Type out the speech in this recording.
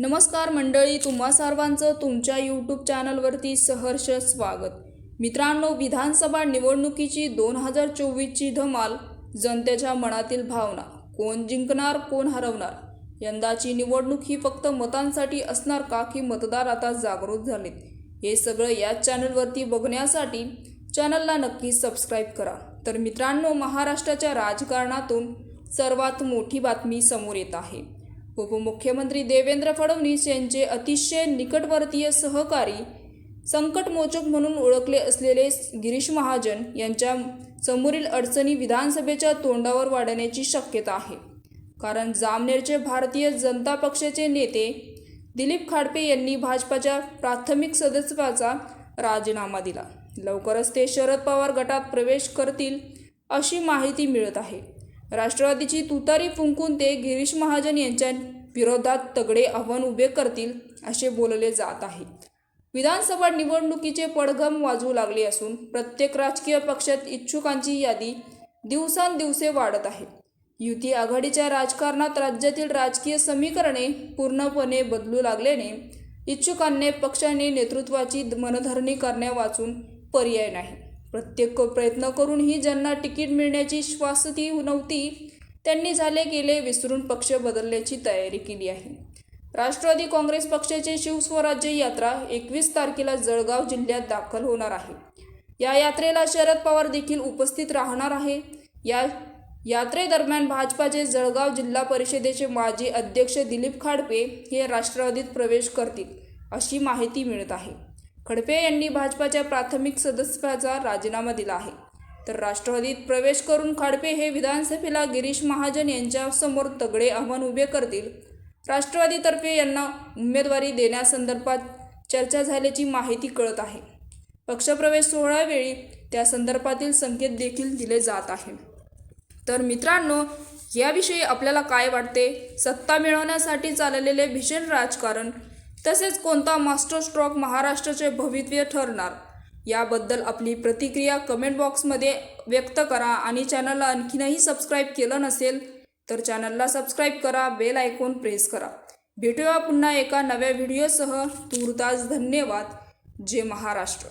नमस्कार मंडळी तुम्हा सर्वांचं तुमच्या यूट्यूब चॅनलवरती सहर्ष स्वागत. मित्रांनो विधानसभा निवडणुकीची दोन हजार चोवीसची धमाल जनतेच्या मनातील भावना कोण जिंकणार कोण हरवणार? यंदाची निवडणूक ही फक्त मतांसाठी असणार का की मतदार आता जागृत झालेत? हे सगळं याच चॅनलवरती बघण्यासाठी चॅनलला नक्की सबस्क्राईब करा. तर मित्रांनो महाराष्ट्राच्या राजकारणातून सर्वात मोठी बातमी समोर येत आहे. उपमुख्यमंत्री देवेंद्र फडणवीस यांचे अतिशय निकटवर्तीय सहकारी संकटमोचक म्हणून ओळखले असलेले गिरीश महाजन यांच्या समोरील अडचणी विधानसभेच्या तोंडावर वाढण्याची शक्यता आहे. कारण जामनेरचे भारतीय जनता पक्षाचे नेते दिलीप खाडपे यांनी भाजपाच्या प्राथमिक सदस्यत्वाचा राजीनामा दिला. लवकरच ते शरद पवार गटात प्रवेश करतील अशी माहिती मिळत आहे. राष्ट्रवादीची तुतारी फुंकून ते गिरीश महाजन यांच्या विरोधात तगडे आव्हान उभे करतील असे बोलले जात आहे. विधानसभा निवडणुकीचे पडघम वाजवू लागले असून प्रत्येक राजकीय पक्षात इच्छुकांची यादी दिवसांदिवसे वाढत आहे. युती आघाडीच्या राजकारणात राज्यातील राजकीय समीकरणे पूर्णपणे बदलू लागल्याने इच्छुकांनी पक्षाने नेतृत्वाची मनधरणी करण्यावाचून पर्याय नाही. प्रत्येक प्रयत्न करूनही ज्यांना तिकीट मिळण्याची श्वासती नव्हती त्यांनी झाले गेले विसरून पक्ष बदलण्याची तयारी केली आहे. राष्ट्रवादी काँग्रेस पक्षाची शिवस्वराज्य यात्रा एकवीस तारखेला जळगाव जिल्ह्यात दाखल होणार आहे. या यात्रेला शरद पवार देखील उपस्थित राहणार आहे. या यात्रेदरम्यान भाजपाचे जळगाव जिल्हा परिषदेचे माजी अध्यक्ष दिलीप खाडपे हे राष्ट्रवादीत प्रवेश करतील अशी माहिती मिळत आहे. खडपे यांनी भाजपाच्या प्राथमिक सदस्याचा राजीनामा दिला आहे. तर राष्ट्रवादीत प्रवेश करून खाडपे हे विधानसभेला गिरीश महाजन यांच्यासमोर तगडे आव्हान उभे करतील. राष्ट्रवादीतर्फे यांना उमेदवारी देण्यासंदर्भात चर्चा झाल्याची माहिती कळत आहे. पक्षप्रवेश सोहळ्यावेळी त्या संदर्भातील संकेत देखील दिले जात आहे तर मित्रांनो याविषयी आपल्याला काय वाटते? सत्ता मिळवण्यासाठी चाललेले भीषण राजकारण तसेच कोणता मास्टर स्ट्रोक महाराष्ट्राचे भवितव्य ठरणार याबद्दल आपली प्रतिक्रिया कमेंट बॉक्समध्ये व्यक्त करा आणि चॅनलला आणखीनही सबस्क्राईब केलं नसेल तर चॅनलला सबस्क्राईब करा बेल आयकॉन प्रेस करा. भेटूया पुन्हा एका नव्या व्हिडिओसह. तूर्तास धन्यवाद. जय महाराष्ट्र.